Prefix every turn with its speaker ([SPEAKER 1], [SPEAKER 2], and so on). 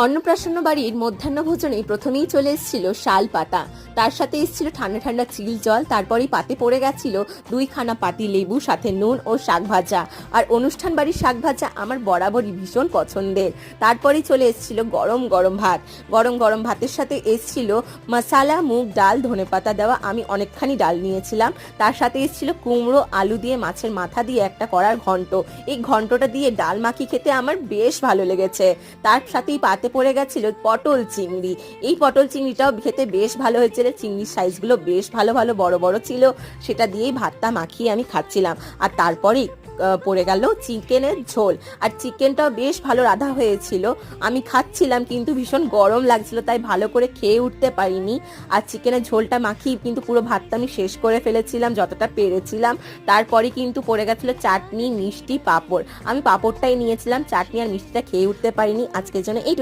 [SPEAKER 1] অন্নপ্রাশন বাড়ির মধ্যাহ্ন ভোজনে প্রথমেই চলে এসেছিল শাল পাতা তার সাথে এসেছিল ঠান্ডা ঠান্ডা চিল জল, তারপরেই পাতে পড়ে গেছিল দুইখানা পাতি লেবু, সাথে নুন ও শাক ভাজা। আর অনুষ্ঠান বাড়ির শাক ভাজা আমার বরাবরই ভীষণ পছন্দের। তারপরেই চলে এসেছিল গরম গরম ভাত। গরম গরম ভাতের সাথে এসেছিল মশালা, মুগ, ডাল ধনেপাতা দেওয়া। আমি অনেকখানি ডাল নিয়েছিলাম। তার সাথে এসেছিল কুমড়ো, আলু দিয়ে মাছের মাথা দিয়ে একটা করার ঘন্ট। এই ঘন্টটা দিয়ে ডাল মাখি খেতে আমার বেশ ভালো লেগেছে। তার সাথেই পাতে পড়ে গেছিল পটল চিংড়ি। এই পটল চিংড়িটাও খেতে বেশ ভালো হয়েছিল চিংড়ির সাইজগুলো বেশ ভালো ভালো বড় বড় ছিল, সেটা দিয়েই ভাতটা মাখিয়ে আমি খাচ্ছিলাম। আর তারপরেই পড়ে গেল চিকেনের ঝোল। আর চিকেনটাও বেশ ভালো রাধা হয়েছিল। আমি খাচ্ছিলাম কিন্তু ভীষণ গরম লাগছিল, তাই ভালো করে খেয়ে উঠতে পারিনি। আর চিকেনের ঝোলটা মাখিয়ে কিন্তু পুরো ভাতটা আমি শেষ করে ফেলেছিলাম, যতটা পেরেছিলাম। তারপরে কিন্তু পড়ে গেছিল চাটনি, মিষ্টি, পাঁপড়। আমি পাঁপড়টাই নিয়েছিলাম, চাটনি আর মিষ্টিটা খেয়ে উঠতে পারিনি। আজকের জন্য এই